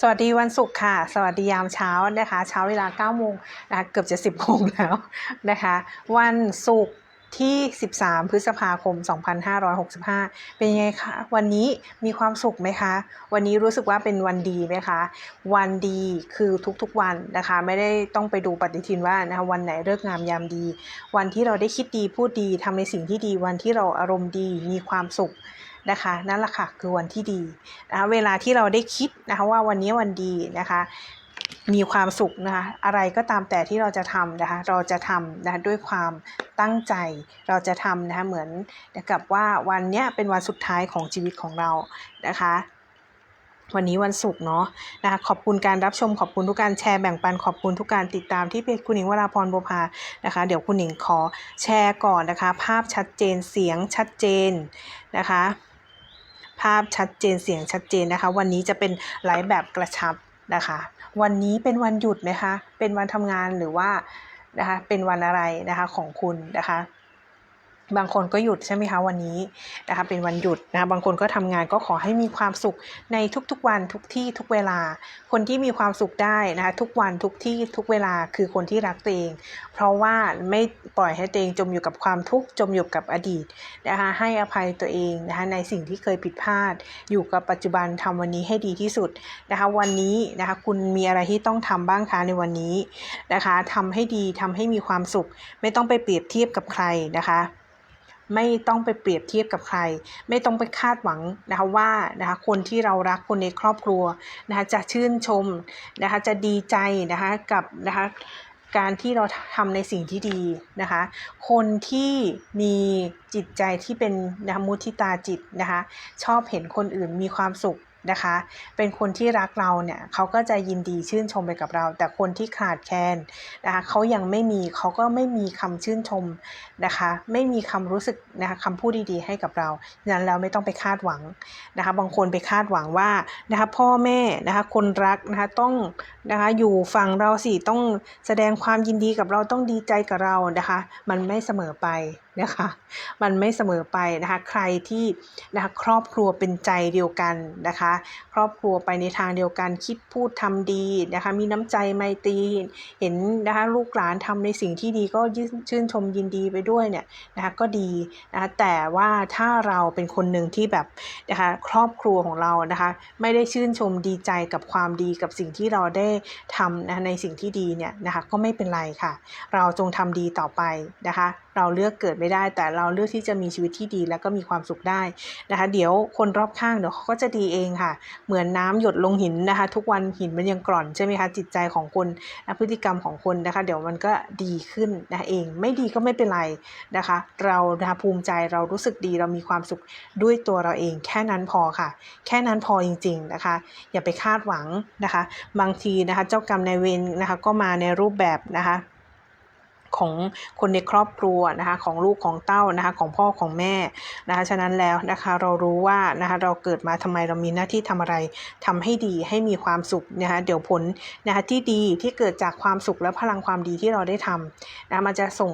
สวัสดีวันศุกร์ค่ะ สวัสดียามเช้านะคะ เช้าเวลา9โมงนะคะเกือบจะ 10โมงแล้วนะคะ วันศุกร์ที่ 13 พฤษภาคม 2565 เป็นยังไงคะ วันนี้มีความสุขไหมคะ วันนี้รู้สึกว่าเป็นวันดีไหมคะ วันดีคือทุกๆวันนะคะ ไม่ได้ต้องไปดูปฏิทินว่านะคะวันไหนเลิกงามยามดี วันที่เราได้คิดดีพูดดีทำในสิ่งที่ดี วันที่เราอารมณ์ดีมีความสุข นะคะนั่นแหละค่ะคือวันที่ดีนะะเวลาที่เราได้คิดนะคะว่าวันนี้วันดีนะคะมีความสุขนะคะอะไรก็ตามแต่ที่เราจะทำนะคะเราจะทำนะคะด้วยความตั้งใจเราจะทำนะคะเหมือนกับว่าวันนี้เป็นวันสุดท้ายของชีวิตของเรานะคะวันนี้วันศุกร์เนาะนะคะขอบคุณการรับชมขอบคุณทุกการแชร์แบ่งปันขอบคุณทุกการติดตามที่เพจคุณหญิงวราพรบุพานะคะ เดี๋ยวคุณหญิงขอแชร์ก่อนนะคะ ภาพชัดเจนเสียงชัดเจนนะคะ ภาพชัดเจนเสียงชัดเจนนะคะ วันนี้จะเป็นไลฟ์แบบกระชับนะคะ วันนี้เป็นวันหยุดไหมคะ เป็นวันทำงานหรือว่านะคะเป็นวันอะไรนะคะของคุณนะคะ บางคนก็หยุดใช่ไหมคะวันนี้นะคะเป็นวันหยุดนะคะบางคนก็ทำงานก็ขอให้มีความสุขในทุกๆวันทุกที่ทุกเวลา คนที่มีความสุขได้นะคะทุกวันทุกที่ทุกเวลาคือคนที่รักตัวเอง เพราะว่าไม่ปล่อยให้ตัวเองจมอยู่กับความทุกข์จมอยู่กับอดีตนะคะให้อภัยตัวเองนะคะในสิ่งที่เคยผิดพลาด อยู่กับปัจจุบันทำวันนี้ให้ดีที่สุดนะคะวันนี้นะคะคุณมีอะไรที่ต้องทำบ้างคะในวันนี้นะคะทำให้ดีทำให้มีความสุข ไม่ต้องไปเปรียบเทียบกับใครนะคะ ไม่ต้องไปเปรียบเทียบกับใคร ไม่ต้องไปคาดหวังนะคะว่านะคะคนที่เรารักคนในครอบครัวนะคะจะชื่นชมนะคะจะดีใจนะคะกับนะคะการที่เราทำในสิ่งที่ดีนะคะ คนที่มีจิตใจที่เป็นนะะมุทิตาจิตนะคะ ชอบเห็นคนอื่นมีความสุข นะคะ เป็นคนที่รักเราเนี่ยเขาก็จะยินดีชื่นชมไปกับเรา แต่คนที่ขาดแคลนนะคะเขายังไม่มีเขาก็ไม่มีคำชื่นชมนะคะ ไม่มีคำรู้สึกนะคะคำพูดดีๆ ให้กับเราดังนั้นเราไม่ต้องไปคาดหวังนะคะ บางคนไปคาดหวังว่านะคะพ่อแม่นะคะคนรักนะคะต้องนะคะอยู่ฝั่งเราสิต้องแสดงความยินดีกับเราต้องดีใจกับเรานะคะ มันไม่เสมอไป นะคะ มันไม่เสมอไปนะคะใครที่นะคะครอบครัวเป็นใจเดียวกันนะคะ ครอบครัวไปในทางเดียวกันคิดพูดทำดีนะคะ มีน้ำใจไมตรีเห็นนะคะลูกหลานทำในสิ่งที่ดีก็ชื่นชมยินดีไปด้วยเนี่ยนะคะก็ดีนะคะแต่ว่าถ้าเราเป็นคนหนึ่งที่แบบนะคะครอบครัวของเรานะคะไม่ได้ชื่นชมดีใจกับความดีกับสิ่งที่เราได้ทำนะในสิ่งที่ดีเนี่ยนะคะก็ไม่เป็นไรค่ะ เราจงทำดีต่อไปนะคะ เราเลือกเกิดไม่ได้ แต่เราเลือกที่จะมีชีวิตที่ดี แล้วก็มีความสุขได้นะคะ เดี๋ยวคนรอบข้างเดี๋ยวเขาก็จะดีเองค่ะ เหมือนน้ำหยดลงหินนะคะ ทุกวันหินมันยังกร่อนใช่ไหมคะจิตใจของคนพฤติกรรมของคนนะคะ เดี๋ยวมันก็ดีขึ้นนะเอง ไม่ดีก็ไม่เป็นไรนะคะ เรานะคะภูมิใจเรารู้สึกดีเรามีความสุขด้วยตัวเราเอง แค่นั้นพอค่ะ แค่นั้นพอจริง ๆนะคะ อย่าไปคาดหวังนะคะ บางทีนะคะ เจ้ากรรมนายเวรนะคะ ก็มาในรูปแบบนะคะ ของคนในครอบครัวนะคะของลูกของเต้านะคะของพ่อของแม่นะคะฉะนั้นแล้วนะคะเรารู้ว่านะคะเราเกิดมาทำไมเรามีหน้าที่ทำอะไรทำให้ดีให้มีความสุขนะคะเดี๋ยวผลนะคะที่ดีที่เกิดจากความสุขและพลังความดีที่เราได้ทำนะะมันจะส่ง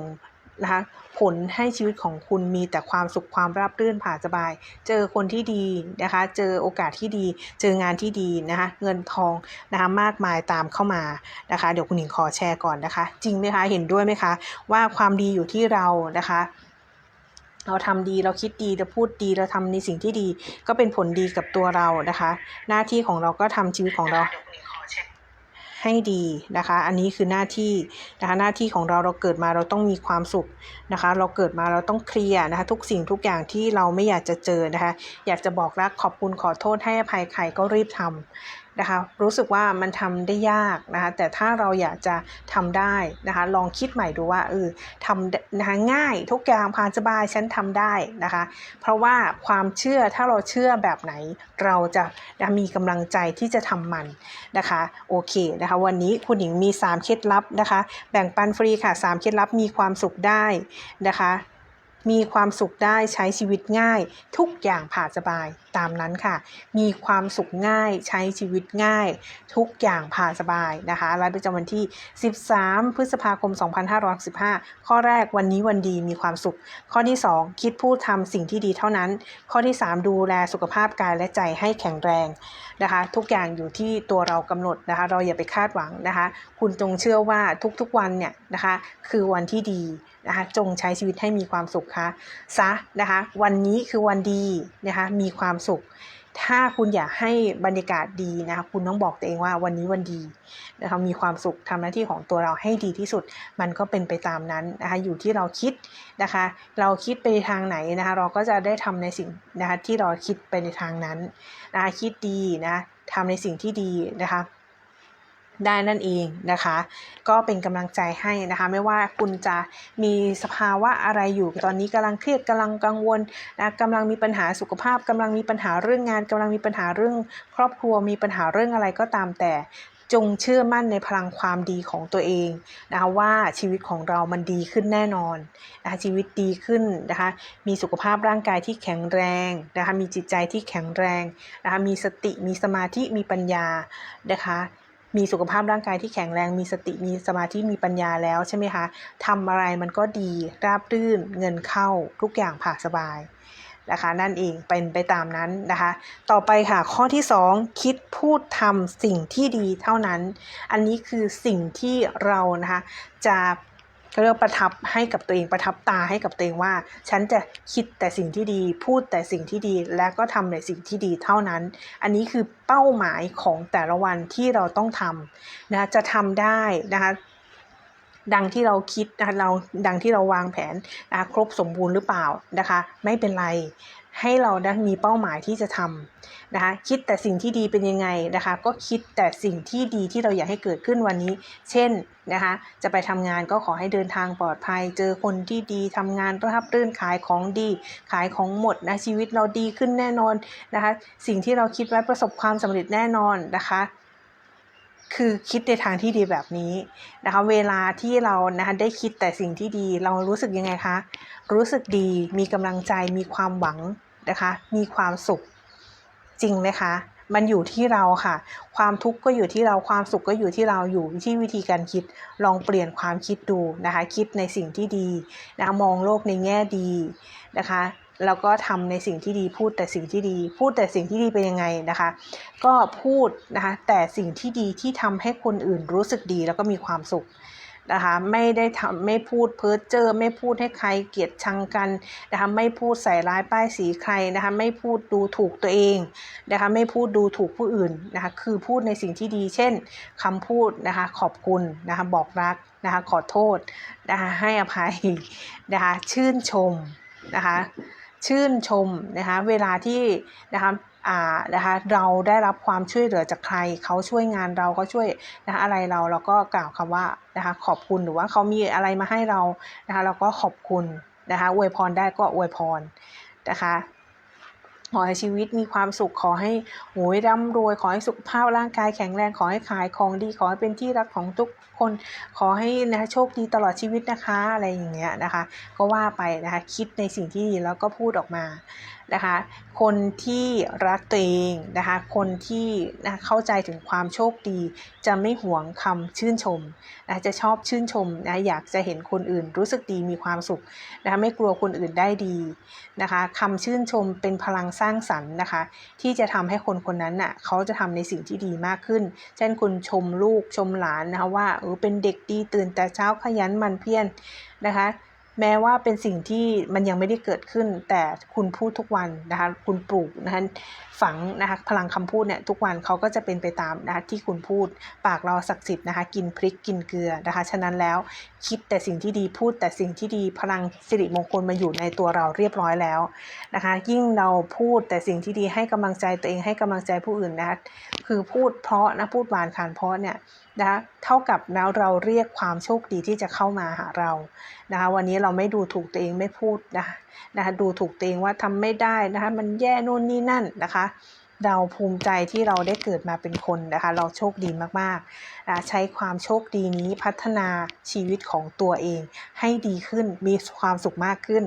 นะคะ ผลให้ชีวิตของคุณมีแต่ความสุขความราบรื่นผ่าสบาย เจอคนที่ดีนะคะ เจอโอกาสที่ดี เจองานที่ดีนะคะ เงินทองนะคะมากมายตามเข้ามานะคะ เดี๋ยวคุณหญิงขอแชร์ก่อนนะคะ จริงไหมคะ เห็นด้วยไหมคะ ว่าความดีอยู่ที่เรานะคะเราทำดีเราคิดดีเราพูดดีเราทำในสิ่งที่ดี ก็เป็นผลดีกับตัวเรานะคะ หน้าที่ของเราก็ทำชีวิตของเรา ให้ดีนะคะ อันนี้คือหน้าที่นะคะหน้าที่ของเราเราเกิดมาเราต้องมีความสุขนะคะ เราเกิดมาเราต้องเคลียร์นะคะ ทุกสิ่งทุกอย่างที่เราไม่อยากจะเจอนะคะ อยากจะบอกรักขอบคุณขอโทษให้อภัยใครก็รีบทำ นะคะรู้สึกว่ามันทำได้ยากนะคะแต่ถ้าเราอยากจะทำได้นะคะลองคิดใหม่ดูว่าเออทำนะคะง่ายทุกอย่างผ่านสบายฉันทำได้นะคะเพราะว่าความเชื่อถ้าเราเชื่อแบบไหน เราจะนะมีกำลังใจที่จะทำมันนะคะโอเคนะคะวันนี้คุณหญิงมี 3 เคล็ดลับนะคะแบ่งปันฟรีค่ะ 3 เคล็ดลับมีความสุขได้นะคะมีความสุขได้ใช้ชีวิตง่าย ทุกอย่างผ่านสบายตามนั้นค่ะ มีความสุขง่ายใช้ชีวิตง่าย ทุกอย่างผ่านสบายนะคะรายประจำวันที่ 13 พฤษภาคม 2565 ข้อแรกวันนี้วันดีมีความสุข ข้อที่ 2 คิดพูดทำสิ่งที่ดีเท่านั้น ข้อที่ 3 ดูแลสุขภาพกายและใจให้แข็งแรงนะคะ ทุกอย่างอยู่ที่ตัวเรากำหนดนะคะ เราอย่าไปคาดหวังนะคะ คุณจงเชื่อว่าทุกๆวันเนี่ยนะคะคือวันที่ดีนะคะจงใช้ชีวิตให้มีความสุขค่ะซะนะคะ วันนี้คือวันดีนะคะมีความสุข ถ้าคุณอยากให้บรรยากาศดีนะคะคุณต้องบอกตัวเองว่าวันนี้วันดีนะคะมีความสุขทำหน้าที่ของตัวเราให้ดีที่สุด มันก็เป็นไปตามนั้นนะคะอยู่ที่เราคิดนะคะ เราคิดไปทางไหนนะคะเราก็จะได้ทำในสิ่งนะคะที่เราคิดไปในทางนั้นนะคะคิดดีนะทำในสิ่งที่ดีนะคะ ได้นั่นเองนะคะ ก็เป็นกำลังใจให้นะคะ ไม่ว่าคุณจะมีสภาวะอะไรอยู่ตอนนี้กำลังเครียดกำลังกังวลนะกำลังมีปัญหาสุขภาพกำลังมีปัญหาเรื่องงานกำลังมีปัญหาเรื่องครอบครัวมีปัญหาเรื่องอะไรก็ตามแต่จงเชื่อมั่นในพลังความดีของตัวเองนะคะว่าชีวิตของเรามันดีขึ้นแน่นอนนะคะชีวิตดีขึ้นนะคะมีสุขภาพร่างกายที่แข็งแรงนะคะมีจิตใจที่แข็งแรงนะคะมีสติมีสมาธิมีปัญญานะคะ มีสุขภาพร่างกายที่แข็งแรง มีสติมีสมาธิมีปัญญาแล้วใช่ไหมคะทำอะไรมันก็ดีราบรื่นเงินเข้าทุกอย่างผ่าสบายนะคะนั่นเองเป็นไปตามนั้นนะคะ ต่อไปค่ะข้อที่ 2 คิดพูดทำสิ่งที่ดีเท่านั้น อันนี้คือสิ่งที่เรานะคะจะ เรียกประทับให้กับตัวเองประทับตาให้กับตัวเองว่า ฉันจะคิดแต่สิ่งที่ดี พูดแต่สิ่งที่ดีและก็ทำในสิ่งที่ดีเท่านั้น อันนี้คือเป้าหมายของแต่ละวันที่เราต้องทำนะจะทำได้นะคะดังที่เราคิดนะคะเราดังที่เราวางแผนนะครบสมบูรณ์หรือเปล่านะคะ ไม่เป็นไร ให้เราได้มีเป้าหมายที่จะทำนะคะคิดแต่สิ่งที่ดีเป็นยังไงนะคะก็คิดแต่สิ่งที่ดีที่เราอยากให้เกิดขึ้นวันนี้ เช่นนะคะจะไปทำงานก็ขอให้เดินทางปลอดภัย เจอคนที่ดีทำงานรับรื่นขายของดี ขายของหมดนะชีวิตเราดีขึ้นแน่นอนนะคะสิ่งที่เราคิดไว้ประสบความสำเร็จแน่นอนนะคะ คือคิดในทางที่ดีแบบนี้นะคะ เวลาที่เรานะคะได้คิดแต่สิ่งที่ดี เรารู้สึกยังไงคะ รู้สึกดีมีกำลังใจมีความหวังนะคะ มีความสุขจริงไหมคะมันอยู่ที่เราค่ะ ความทุกข์ก็อยู่ที่เรา ความสุขก็อยู่ที่เรา อยู่ที่วิธีการคิด ลองเปลี่ยนความคิดดูนะคะ คิดในสิ่งที่ดีนะคะ มองโลกในแง่ดีนะคะ แล้วก็ทำในสิ่งที่ดีพูดแต่สิ่งที่ดี พูดแต่สิ่งที่ดีเป็นยังไงนะคะ ก็พูดนะคะแต่สิ่งที่ดีที่ทำให้คนอื่นรู้สึกดีแล้วก็มีความสุขนะคะไม่ได้ทำไม่พูดเพ้อเจ้อไม่พูดให้ใครเกลียดชังกันนะคะไม่พูดใส่ร้ายป้ายสีใครนะคะไม่พูดดูถูกตัวเองนะคะไม่พูดดูถูกผู้อื่นนะคะคือพูดในสิ่งที่ดี เช่นคำพูดนะคะขอบคุณนะคะบอกรักนะคะขอโทษนะคะให้อภัยนะคะชื่นชมนะคะ ชื่นชมนะคะเวลาที่นะคะอ่านะคะเราได้รับความช่วยเหลือจากใครเขาช่วยงานเราเขาช่วยนะคะอะไรเราเราก็กล่าวคำว่านะคะขอบคุณหรือว่าเขามีอะไรมาให้เรานะคะเราก็ขอบคุณนะคะอวยพรได้ก็อวยพรนะคะขอให้ชีวิตมีความสุขขอให้โหยร่ำรวย ขอให้สุขภาพร่างกายแข็งแรงขอให้ขายของดีขอให้เป็นที่รักของทุก คนขอให้นะโชคดีตลอดชีวิตนะคะ อะไรอย่างเงี้ยนะคะ ก็ว่าไปนะคะ คิดในสิ่งที่ดีแล้วก็พูดออกมา นะคะ คนที่รักตัวเองนะคะ คนที่นะเข้าใจถึงความโชคดี จะไม่หวงคำชื่นชมนะจะชอบชื่นชมนะอยากจะเห็นคนอื่นรู้สึกดีมีความสุขนะคะไม่กลัวคนอื่นได้ดีนะคะคำชื่นชมเป็นพลังสร้างสรรค์นะคะ ที่จะทำให้คนคนนั้นน่ะเขาจะทำในสิ่งที่ดีมากขึ้น เช่นคุณชมลูกชมหลานนะคะว่าเออเป็นเด็กดีตื่นแต่เช้าขยันมันเพียรนะคะ แม้ว่าเป็นสิ่งที่มันยังไม่ได้เกิดขึ้น แต่คุณพูดทุกวันนะคะคุณปลูกนะคะฝังนะคะพลังคำพูดเนี่ยทุกวันเขาก็จะเป็นไปตามนะคะที่คุณพูด ปากเราศักดิ์สิทธิ์นะคะกินพริกกินเกลือนะคะฉะนั้นแล้วคิดแต่สิ่งที่ดีพูดแต่สิ่งที่ดีพลังสิริมงคลมาอยู่ในตัวเราเรียบร้อยแล้วนะคะยิ่งเราพูดแต่สิ่งที่ดีให้กำลังใจตัวเองให้กำลังใจผู้อื่นนะคะคือพูดเพราะนะพูดหวานขานเพราะเนี่ย นะคะเท่ากับแล้วเราเรียกความโชคดีที่จะเข้ามาหาเรานะคะวันนี้เราไม่ดูถูกตัวเองไม่พูดนะนะคะดูถูกตัวเองว่าทำไม่ได้นะคะมันแย่นู่นนี่นั่นนะคะเราภูมิใจที่เราได้เกิดมาเป็นคนนะคะ เราโชคดีมากๆนะใช้ความโชคดีนี้พัฒนาชีวิตของตัวเอง ให้ดีขึ้นมีความสุขมากขึ้น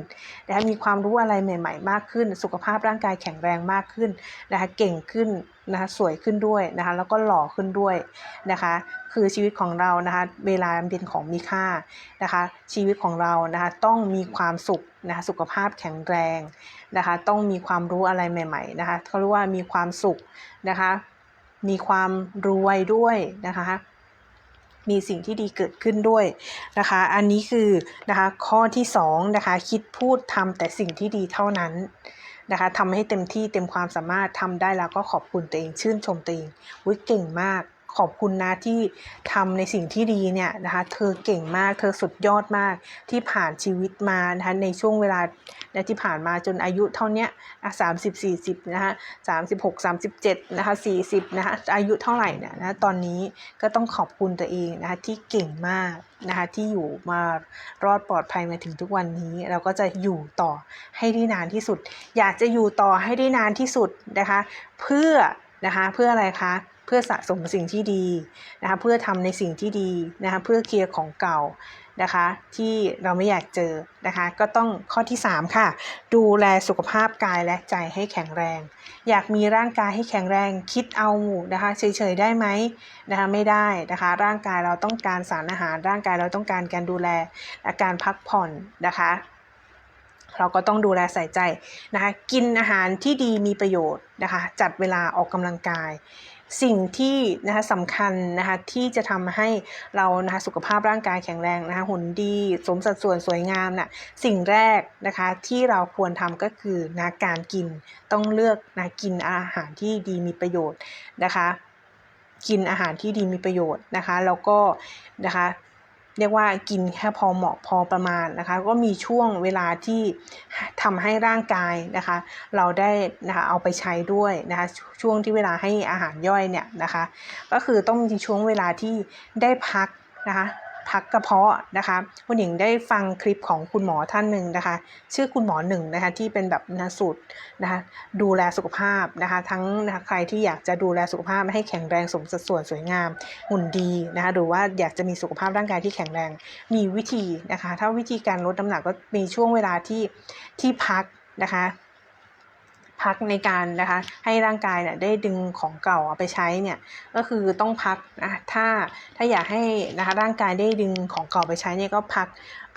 นะคะมีความรู้อะไรใหม่ ๆ มากขึ้น สุขภาพร่างกายแข็งแรงมากขึ้นนะคะเก่งขึ้นนะคะสวยขึ้นด้วยนะคะแล้วก็หล่อขึ้นด้วยนะคะ คือชีวิตของเรานะคะเวลาเป็นของมีค่านะคะ ชีวิตของเรานะคะต้องมีความสุขนะคะสุขภาพแข็งแรงนะคะ ต้องมีความรู้อะไรใหม่ ๆ นะคะเขาเรียกว่ามีความสุขนะคะ มีความรวยด้วยนะคะมีสิ่งที่ดีเกิดขึ้นด้วยนะคะ อันนี้คือนะคะข้อที่2นะคะคิดพูดทำแต่สิ่งที่ดีเท่านั้นนะคะทำให้เต็มที่เต็มความสามารถทำได้แล้วก็ขอบคุณตัวเองชื่นชมตัวเองวิเก่งมาก ขอบคุณนะที่ทำในสิ่งที่ดีเนี่ยนะคะ เธอเก่งมาก เธอสุดยอดมากที่ผ่านชีวิตมานะคะในช่วงเวลาที่ผ่านมาจนอายุเท่านี้สามสิบสี่สิบนะคะสามสิบหกสามสิบเจ็ดนะคะสี่สิบนะคะอายุเท่าไหร่เนี่ยนะตอนนี้ก็ต้องขอบคุณตัวเองนะคะที่เก่งมากนะคะที่อยู่มารอดปลอดภัยมาถึงทุกวันนี้ เราก็จะอยู่ต่อให้ได้นานที่สุด อยากจะอยู่ต่อให้ได้นานที่สุดนะคะ เพื่อนะคะเพื่ออะไรคะ เพื่อสะสมสิ่งที่ดีนะคะเพื่อทำในสิ่งที่ดีนะคะเพื่อเคลียร์ของเก่านะคะที่เราไม่อยากเจอนะคะก็ต้องข้อที่ 3 ค่ะ ดูแลสุขภาพกายและใจให้แข็งแรง อยากมีร่างกายให้แข็งแรงคิดเอานะคะเฉยๆได้ไหมนะคะไม่ได้นะคะร่างกายเราต้องการสารอาหาร ร่างกายเราต้องการการดูแลและการพักผ่อนนะคะเราก็ต้องดูแลใส่ใจนะคะกินอาหารที่ดีมีประโยชน์นะคะจัดเวลาออกกำลังกาย สิ่งที่นะคะสำคัญนะคะที่จะทำให้เรานะคะสุขภาพร่างกายแข็งแรงนะคะหุ่นดีสมสัดส่วนสวยงามนะ่ะสิ่งแรกนะคะที่เราควรทำก็คือนะการกินต้องเลือกนะกินอาหารที่ดีมีประโยชน์นะคะ กินอาหารที่ดีมีประโยชน์นะคะ แล้วก็นะคะ เรียกว่ากินแค่พอเหมาะพอประมาณนะคะ ก็มีช่วงเวลาที่ทำให้ร่างกายนะคะ เราได้นะคะเอาไปใช้ด้วยนะคะช่วงที่เวลาให้อาหารย่อยเนี่ยนะคะ ก็คือต้องมีช่วงเวลาที่ได้พักนะคะ พักกระเพาะนะคะคุณหญิงได้ฟังคลิปของคุณหมอท่านหนึ่งนะคะ ชื่อคุณหมอหนึ่งนะคะที่เป็นแบบนสูตรนะคะดูแลสุขภาพนะคะ ทั้งนะคะใครที่อยากจะดูแลสุขภาพให้แข็งแรงสมสัดส่วนสวยงามหุ่นดีนะคะหรือว่าอยากจะมีสุขภาพร่างกายที่แข็งแรงมีวิธีนะคะ ถ้าวิธีการลดน้ำหนักก็มีช่วงเวลาที่ที่พักนะคะ พักในการนะคะให้ร่างกายเนี่ยได้ดึงของเก่าไปใช้เนี่ยก็คือต้องพักนะถ้าถ้าอยากให้นะคะร่างกายได้ดึงของเก่าไปใช้เนี่ยก็พัก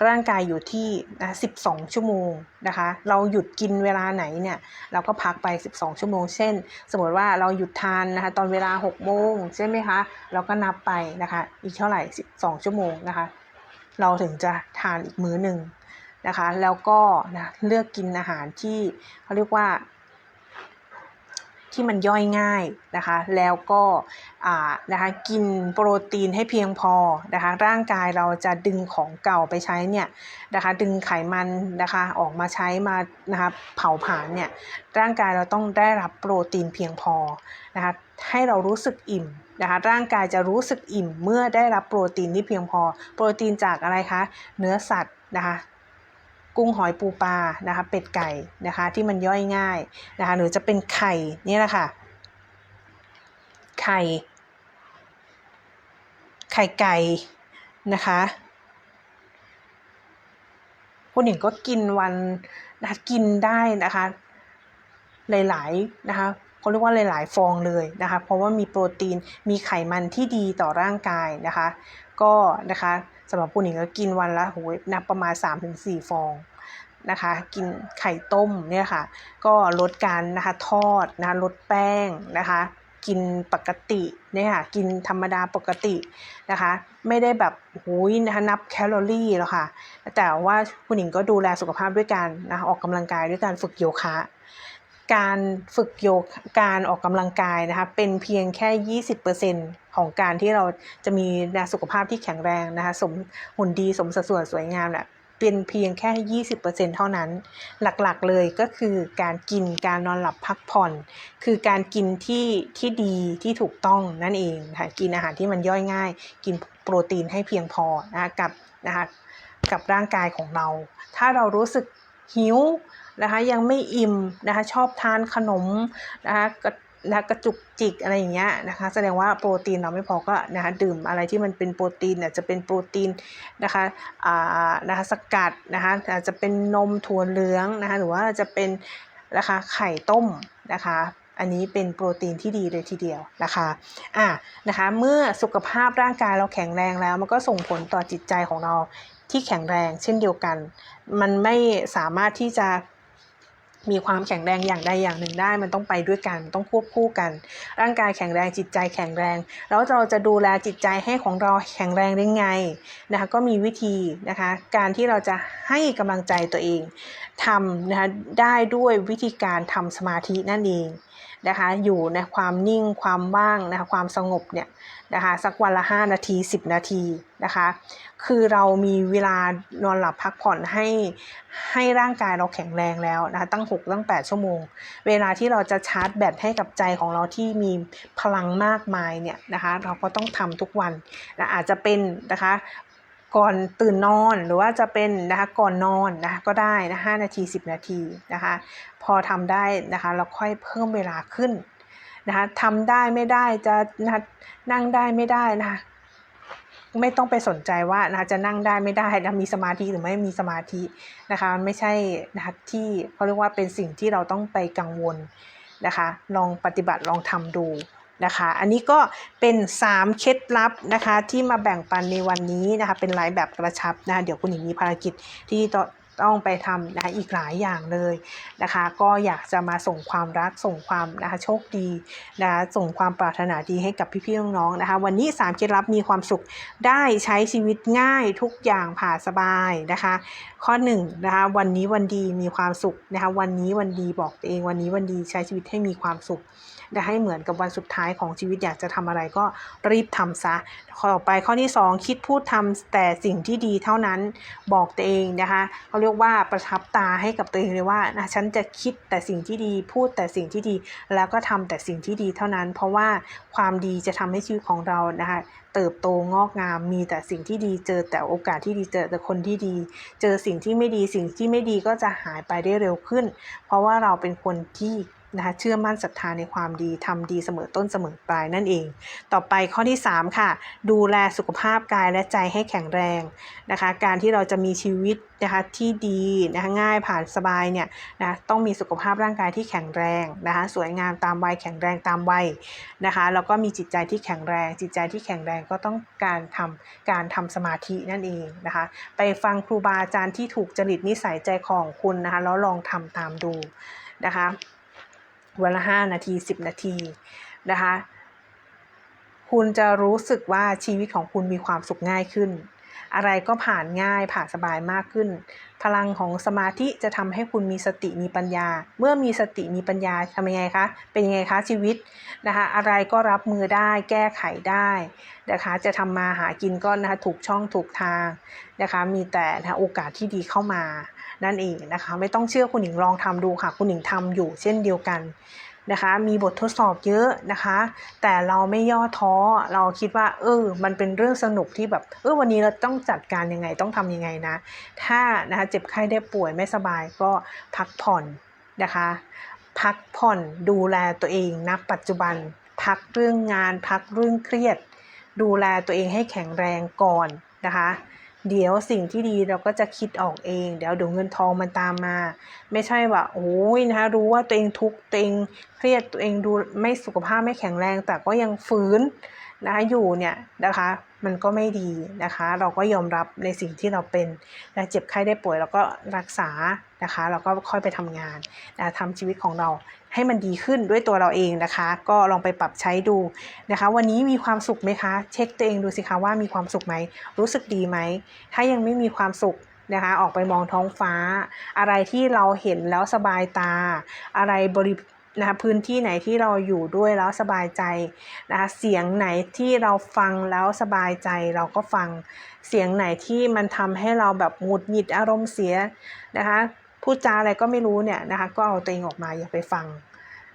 ร่างกายอยู่ที่นะ12 ชั่วโมงนะคะ เราหยุดกินเวลาไหนเนี่ยเราก็พักไป 12 ชั่วโมง เช่น สมมติว่าเราหยุดทานนะคะตอนเวลา6โมงใช่ไหมคะเราก็นับไปนะคะอีกเท่าไหร่ 12 ชั่วโมงนะคะ เราถึงจะทานอีกมื้อหนึ่งนะคะ แล้วก็นะเลือกกินอาหารที่เขาเรียกว่า ที่มันย่อยง่ายนะคะ แล้วก็นะคะกินโปรตีนให้เพียงพอนะคะร่างกายเราจะดึงของเก่าไปใช้เนี่ยนะคะดึงไขมันนะคะออกมาใช้มานะคะเผาผลาญเนี่ยร่างกายเราต้องได้รับโปรตีนเพียงพอนะคะให้เรารู้สึกอิ่มนะคะร่างกายจะรู้สึกอิ่มเมื่อได้รับโปรตีนที่เพียงพอ โปรตีนจากอะไรคะเนื้อสัตว์นะคะ กุ้งหอยปูปลานะคะ เป็ดไก่นะคะที่มันย่อยง่ายนะคะ หรือจะเป็นไข่นี่แหละค่ะ ไข่ ไข่ไก่นะคะคนหนึ่งก็กินวันนะกินได้นะคะ หลายๆนะคะเขาเรียกว่าหลาย ๆ ฟองเลยนะคะ เพราะว่ามีโปรตีนมีไขมันที่ดีต่อร่างกายนะคะ ก็นะคะ สำหรับผู้หญิงก็กินวันละหยนับประมาณ 3-4 ฟองนะคะกินไข่ต้มเนี่ยค่ะ ก็ลดการนะคะทอดนะคะลดแป้งนะคะ กินปกติเนี่ยค่ะกินธรรมดาปกตินะคะ ไม่ได้แบบหุยนะคะนับแคลอรี่แล้วค่ะ แต่ว่าคุณหญิงก็ดูแลสุขภาพด้วยการนะคะออกกำลังกายด้วยการฝึกโยคะ การฝึกโยกการออกกำลังกายนะคะเป็นเพียงแค่ 20%ของการที่เราจะมีสุขภาพที่แข็งแรงนะคะสมหุ่นดีสมสัดส่วนสวยงามแหละเป็นเพียงแค่ 20%เท่านั้น หลักๆเลยก็คือการกินการนอนหลับพักผ่อน คือการกินที่ที่ดีที่ถูกต้องนั่นเองค่ะกินอาหารที่มันย่อยง่าย กินโปรตีนให้เพียงพอนะคะกับนะคะกับร่างกายของเรา ถ้าเรารู้สึกหิว นะคะยังไม่อิ่มนะคะชอบทานขนมนะคะนะคะกระจุกจิกอะไรอย่างเงี้ยนะคะแสดงว่าโปรตีนเราไม่พอก็นะคะดื่มอะไรที่มันเป็นโปรตีนเนี่ยจะเป็นโปรตีนนะคะอ่านะคะสกัดนะคะอาจจะเป็นนมถั่วเหลืองนะคะหรือว่าจะเป็นนะคะไข่ต้มนะคะอันนี้เป็นโปรตีนที่ดีเลยทีเดียวนะคะอะนะคะเมื่อสุขภาพร่างกายเราแข็งแรงแล้ว มันก็ส่งผลต่อจิตใจของเราที่แข็งแรงเช่นเดียวกัน มันไม่สามารถที่จะ มีความแข็งแรงอย่างใดอย่างหนึ่งได้ มันต้องไปด้วยกันต้องควบคู่กัน ร่างกายแข็งแรงจิตใจแข็งแรง แล้วเราจะดูแลจิตใจให้ของเราแข็งแรงได้ไงนะคะก็มีวิธีนะคะการที่เราจะให้กำลังใจตัวเองทำนะคะได้ด้วยวิธีการทำสมาธินั่นเอง นะคะอยู่ในความนิ่งความว่างนะคะความสงบเนี่ยนะคะสักวันละ 5 นาที 10 นาทีนะคะคือเรามีเวลานอนหลับพักผ่อนให้ให้ร่างกายเราแข็งแรงแล้วนะคะตั้ง 6 ตั้ง 8 ชั่วโมง เวลาที่เราจะชาร์จแบตให้กับใจของเราที่มีพลังมากมายเนี่ยนะคะเราก็ต้องทำทุกวันนะอาจจะเป็นนะคะ ก่อนตื่นนอนหรือว่าจะเป็นนะคะก่อนนอนนะคะก็ได้นะ5นาที 10 นาทีนะคะพอทำได้นะคะเราค่อยเพิ่มเวลาขึ้นนะคะทำได้ไม่ได้จะนะคะนั่งได้ไม่ได้นะคะไม่ต้องไปสนใจว่านะะจะนั่งได้ไม่ได้นะมีสมาธิหรือไม่มีสมาธินะคะไม่ใช่นะคะที่เขาเรียกว่าเป็นสิ่งที่เราต้องไปกังวลนะคะ ลองปฏิบัติลองทำดู นะคะ อันนี้ก็เป็น 3 เคล็ดลับนะคะ ที่มาแบ่งปันในวันนี้นะคะ เป็นไลฟ์แบบกระชับนะคะเดี๋ยวคุณหญิงมีภารกิจที่ต้องไปทำนะคะอีกหลายอย่างเลยนะคะ ก็อยากจะมาส่งความรักส่งความนะคะโชคดีนะคะส่งความปรารถนาดีให้กับพี่ๆน้องๆนะคะ วันนี้3เคล็ดลับมีความสุขได้ใช้ชีวิตง่ายทุกอย่างผ่าสบายนะคะ ข้อ1นนะคะวันนี้วันดีมีความสุขนะคะ วันนี้วันดีบอกตัวเองวันนี้วันดีใช้ชีวิตให้มีความสุข และให้เหมือนกับวันสุดท้ายของชีวิตอยากจะทำอะไรก็รีบทำซะข้อต่อไปข้อที่ 2 คิดพูดทำแต่สิ่งที่ดีเท่านั้นบอกตัวเองนะคะเขาเรียกว่าประทับตาให้กับตัวเองเลยว่านะฉันจะคิดแต่สิ่งที่ดี พูดแต่สิ่งที่ดี แล้วก็ทำแต่สิ่งที่ดีเท่านั้น เพราะว่าความดีจะทำให้ชีวิตของเรานะคะเติบโตงอกงามมีแต่สิ่งที่ดีเจอแต่โอกาสที่ดีเจอแต่คนที่ดี เจอสิ่งที่ไม่ดีสิ่งที่ไม่ดีก็จะหายไปได้เร็วขึ้น เพราะว่าเราเป็นคนที่ นะคะเชื่อมั่นศรัทธาในความดีทำดีเสมอต้นเสมอปลายนั่นเอง ต่อไปข้อที่ 3 ค่ะ ดูแลสุขภาพกายและใจให้แข็งแรงนะคะ การที่เราจะมีชีวิตนะคะที่ดีนะคะง่ายผ่านสบายเนี่ยนะต้องมีสุขภาพร่างกายที่แข็งแรงนะคะสวยงามตามวัยแข็งแรงตามวัยนะคะแล้วก็มีจิตใจที่แข็งแรง จิตใจที่แข็งแรงก็ต้องการทำการทำสมาธินั่นเองนะคะไปฟังครูบาอาจารย์ที่ถูกจริตนิสัยใจของคุณนะคะแล้วลองทำตามดูนะคะ วันละ5นาที 10 นาทีนะคะ คุณจะรู้สึกว่าชีวิตของคุณมีความสุขง่ายขึ้น อะไรก็ผ่านง่ายผ่านสบายมากขึ้น พลังของสมาธิจะทำให้คุณมีสติมีปัญญา เมื่อมีสติมีปัญญาทำยังไงคะ เป็นยังไงคะชีวิตนะคะ อะไรก็รับมือได้แก้ไขได้นะคะจะทำมาหากินก็นะคะถูกช่องถูกทางนะคะมีแต่นะโอกาสที่ดีเข้ามานั่นเองนะคะ ไม่ต้องเชื่อคุณหญิงลองทำดูค่ะ คุณหญิงทำอยู่เช่นเดียวกัน นะคะ มีบททดสอบเยอะนะคะ แต่เราไม่ย่อท้อ เราคิดว่า เออ มันเป็นเรื่องสนุกที่แบบ เออ วันนี้เราต้องจัดการยังไง ต้องทำยังไงนะ ถ้านะคะ เจ็บไข้ได้ป่วยไม่สบายก็พักผ่อนนะคะ พักผ่อนดูแลตัวเองนะปัจจุบัน พักเรื่องงาน พักเรื่องเครียด ดูแลตัวเองให้แข็งแรงก่อนนะคะ เดี๋ยวสิ่งที่ดีเราก็จะคิดออกเอง เดี๋ยวเดี๋ยวเงินทองมันตามมา ไม่ใช่ว่าโอ้ยนะคะรู้ว่าตัวเองทุกข์ตัวเองเครียดตัวเองดูไม่สุขภาพไม่แข็งแรง แต่ก็ยังฝืนนะคะอยู่เนี่ยนะคะ มันก็ไม่ดีนะคะ เราก็ยอมรับในสิ่งที่เราเป็นนะเจ็บไข้ได้ป่วยเราก็รักษานะคะ เราก็ค่อยไปทำงานนะทำชีวิตของเราให้มันดีขึ้นด้วยตัวเราเองนะคะ ก็ลองไปปรับใช้ดูนะคะ วันนี้มีความสุขไหมคะ เช็คตัวเองดูสิคะว่ามีความสุขไหม รู้สึกดีไหม ถ้ายังไม่มีความสุขนะคะออกไปมองท้องฟ้า อะไรที่เราเห็นแล้วสบายตา อะไรบริ นะคะพื้นที่ไหนที่เราอยู่ด้วยแล้วสบายใจนะคะเสียงไหนที่เราฟังแล้วสบายใจเราก็ฟัง เสียงไหนที่มันทำให้เราแบบหงุดหงิดอารมณ์เสียนะคะพูดจาอะไรก็ไม่รู้เนี่ยนะคะก็เอาตัวเองออกมาอย่าไปฟัง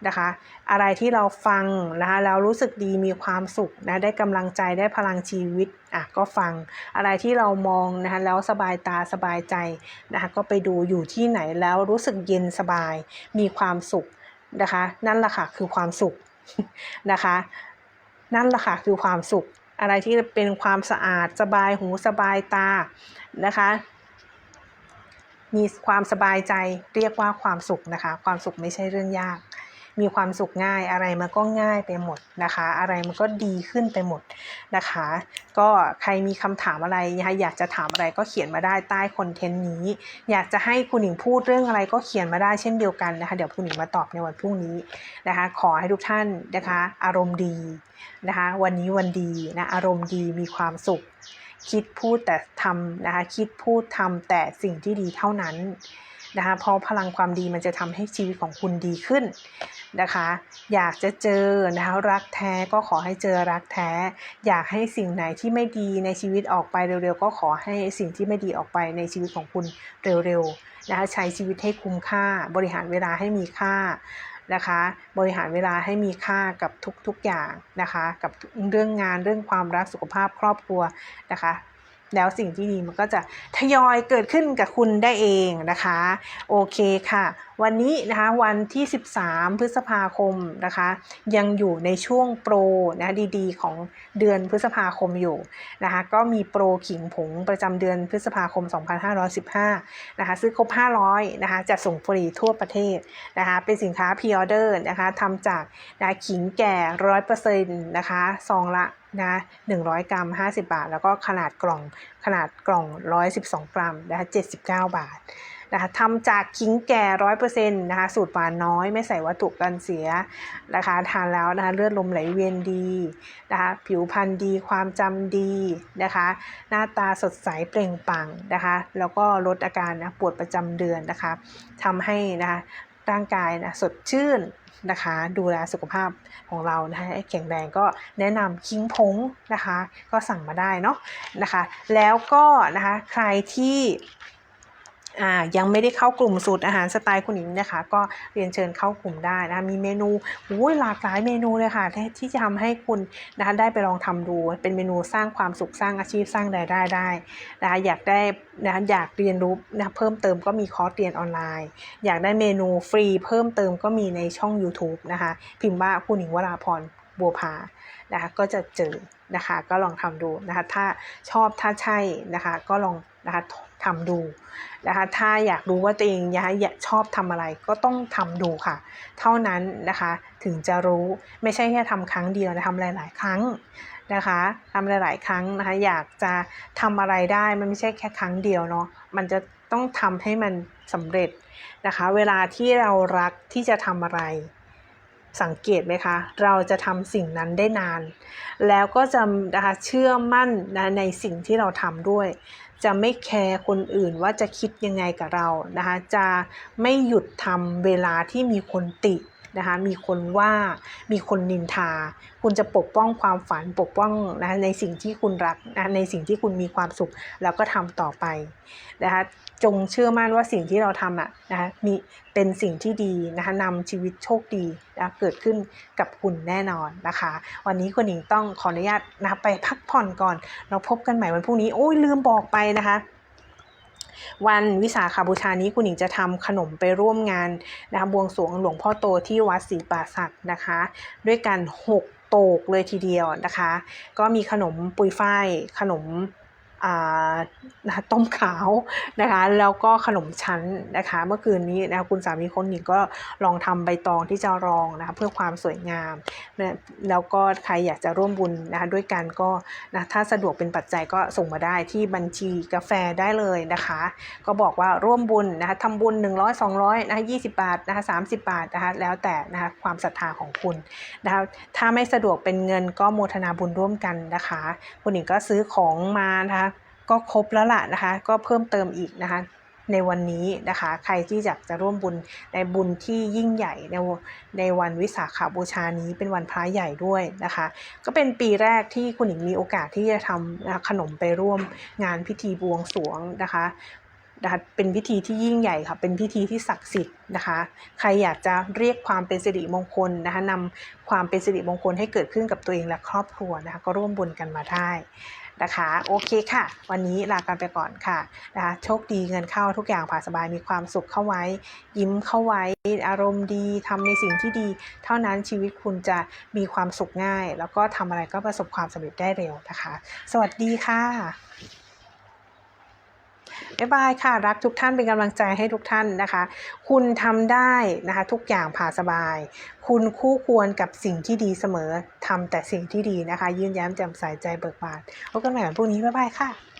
นะคะอะไรที่เราฟังนะคะแล้วรู้สึกดีมีความสุขนะได้กำลังใจได้พลังชีวิตอะก็ฟังอะไรที่เรามองนะคะแล้วสบายตาสบายใจนะคะก็ไปดูอยู่ที่ไหนแล้วรู้สึกเย็นสบายมีความสุข นะคะ นั่นแหละค่ะคือความสุขนะคะ นั่นแหละค่ะคือความสุข อะไรที่เป็นความสะอาดสบายหูสบายตานะคะ มีความสบายใจเรียกว่าความสุขนะคะ ความสุขไม่ใช่เรื่องยาก มีความสุขง่ายอะไรมันก็ง่ายไปหมดนะคะ อะไรมันก็ดีขึ้นไปหมดนะคะ ก็ใครมีคำถามอะไรนะคะอยากจะถามอะไรก็เขียนมาได้ใต้คอนเทนต์นี้ อยากจะให้คุณหญิงพูดเรื่องอะไรก็เขียนมาได้เช่นเดียวกันนะคะ เดี๋ยวคุณหญิงมาตอบในวันพรุ่งนี้นะคะ ขอให้ทุกท่านนะคะ อารมณ์ดีนะคะ วันนี้วันดีนะอารมณ์ดีมีความสุข คิดพูดแต่ทำนะคะ คิดพูดทำแต่สิ่งที่ดีเท่านั้น นะคะเพราะพลังความดีมันจะทำให้ชีวิตของคุณดีขึ้นนะคะ อยากจะเจอนะคะรักแท้ก็ขอให้เจอรักแท้ อยากให้สิ่งไหนที่ไม่ดีในชีวิตออกไปเร็วๆ ก็ขอให้สิ่งที่ไม่ดีออกไปในชีวิตของคุณเร็วๆนะคะใช้ชีวิตให้คุ้มค่า บริหารเวลาให้มีค่านะคะบริหารเวลาให้มีค่ากับทุกๆอย่างนะคะ กับเรื่องงานเรื่องความรักสุขภาพครอบครัวนะคะ แล้วสิ่งที่ดีมันก็จะทยอยเกิดขึ้นกับคุณได้เองนะคะ โอเคค่ะ วันนี้นะคะวันที่ 13 พฤษภาคมนะคะ ยังอยู่ในช่วงโปรนะดีๆ ของเดือนพฤษภาคมอยู่นะคะก็มีโปรขิงผงประจำเดือนพฤษภาคม 2515 นะคะซื้อครบ 500 นะคะจะส่งฟรีทั่วประเทศนะคะเป็นสินค้าพ r ออเดอร์นะคะทำจากนะขิงแก่ 100%นะคะซองละนะ100 กรัม 50 บาท แล้วก็ขนาดกล่องขนาดกล่อง 112 กรัมนะคะ79 บาท นะคะทำจากขิงแก่100%นต์นะคะสูตรหวานน้อยไม่ใส่วัตถุกันเสียนะคะทานแล้วนะคะเลือดลมไหลเวียนดีนะคะผิวพรรณดีความจำดีนะคะหน้าตาสดใสเปล่งปลั่งนะคะแล้วก็ลดอาการนะปวดประจำเดือนนะคะทำให้นะคะร่างกายนะสดชื่นนะคะดูแลสุขภาพของเรานะคะแข็งแรงก็แนะนำคิงพงนะคะก็สั่งมาได้เนาะนะคะแล้วก็นะคะใครที่ ยังไม่ได้เข้ากลุ่มสูตรอาหารสไตล์คุณหญิงนะคะ ก็เรียนเชิญเข้ากลุ่มได้นะมีเมนูโอ้ยหลากหลายเมนูเลยค่ะ ที่จะทำให้คุณนะคะได้ไปลองทำดู เป็นเมนูสร้างความสุขสร้างอาชีพสร้างรายได้ได้นะคะอยากได้นะคะอยากเรียนรู้นะเพิ่มเติมก็มีคอร์สเรียนออนไลน์ อยากได้เมนูฟรีเพิ่มเติมก็มีในช่อง YouTube นะคะ พิมพ์ว่าคุณหญิงวราพรบัวพานะคะก็จะเจอนะคะก็ลองทำดูนะคะถ้าชอบถ้าใช่นะคะก็ลอง นะคะทำดูนะคะถ้าอยากรู้ว่าตัวเองอยากชอบทำอะไรก็ต้องทำดูค่ะ เท่านั้นนะคะถึงจะรู้ไม่ใช่แค่ทำครั้งเดียวนะทำหลาย ๆ ครั้งนะคะทำหลาย ๆ ครั้งนะคะอยากจะทำอะไรได้มันไม่ใช่แค่ครั้งเดียวเนาะมันจะต้องทำให้มันสำเร็จนะคะ เวลาที่เรารักที่จะทำอะไรสังเกตไหมคะ เราจะทำสิ่งนั้นได้นาน แล้วก็จะนะคะเชื่อมั่นนะในสิ่งที่เราทำด้วย จะไม่แคร์คนอื่นว่าจะคิดยังไงกับเรานะคะจะไม่หยุดทำเวลาที่มีคนตินะคะมีคนว่ามีคนนินทา คุณจะปกป้องความฝันปกป้องนะในสิ่งที่คุณรักนะในสิ่งที่คุณมีความสุขแล้วก็ทำต่อไปนะคะ จงเชื่อมั่นว่าสิ่งที่เราทำอะนะคะมีเป็นสิ่งที่ดีนะคะนำชีวิตโชคดีนะเกิดขึ้นกับคุณแน่นอนนะคะ วันนี้คุณหญิงต้องขออนุญาตนะไปพักผ่อนก่อน เราพบกันใหม่วันพรุ่งนี้โอ้ยลืมบอกไปนะคะวันวิสาขาบูชานี้คุณหญิงจะทำขนมไปร่วมงานนะคะบวงสรวงหลวงพ่อโตที่วัดศรีป่าศักนะคะ ด้วยกัน 6 โตกเลยทีเดียวนะคะ ก็มีขนมปุยฝ้ายขนม ต้มขาวนะคะ แล้วก็ขนมชั้นนะคะ เมื่อคืนนี้นะคะคุณสามีคนหนึ่งก็ลองทำใบตองที่จะรองนะคะเพื่อความสวยงามนะแล้วก็ใครอยากจะร่วมบุญนะคะด้วยกันก็นะถ้าสะดวกเป็นปัจจัยก็ส่งมาได้ที่บัญชีกาแฟได้เลยนะคะ ก็บอกว่าร่วมบุญนะคะทำบุญ 100 200นะคะ20 บาทนะคะ30 บาทนะคะแล้วแต่นะคะความศรัทธาของคุณนะคะถ้าไม่สะดวกเป็นเงินก็โมทนาบุญร่วมกันนะคะคุณหญิงก็ซื้อของมานะคะ ก็ครบแล้วล่ะนะคะ ก็เพิ่มเติมอีกนะคะ ในวันนี้นะคะ ใครที่อยากจะร่วมบุญในบุญที่ยิ่งใหญ่ในในวันวิสาขาบูชานี้เป็นวันพระใหญ่ด้วยนะคะ ก็เป็นปีแรกที่คุณหญิงมีโอกาสที่จะทำขนมไปร่วมงานพิธีบวงสรวงนะคะนะคะเป็นพิธีที่ยิ่งใหญ่ค่ะ เป็นพิธีที่ศักดิ์สิทธิ์นะคะ ใครอยากจะเรียกความเป็นสิริมงคลนะคะนำความเป็นสิริมงคลให้เกิดขึ้นกับตัวเองและครอบครัวนะคะ ก็ร่วมบุญกันมาได้ นะคะ โอเคค่ะ วันนี้ลากันไปก่อนค่ะนะคะโชคดีเงินเข้าทุกอย่างผ่านสบายมีความสุขเข้าไว้ ยิ้มเข้าไว้ อารมณ์ดีทำในสิ่งที่ดี เท่านั้นชีวิตคุณจะมีความสุขง่าย แล้วก็ทำอะไรก็ประสบความสำเร็จได้เร็วนะคะ สวัสดีค่ะ บ๊ายบายค่ะ รักทุกท่านเป็นกำลังใจให้ทุกท่านนะคะ คุณทำได้นะคะทุกอย่างผ่าสบาย คุณคู่ควรกับสิ่งที่ดีเสมอทำแต่สิ่งที่ดีนะคะ ยืนย้มแจ่มใสใจเบิกบานพบกันใหม่วันพรุ่งนี้บ๊ายบายค่ะ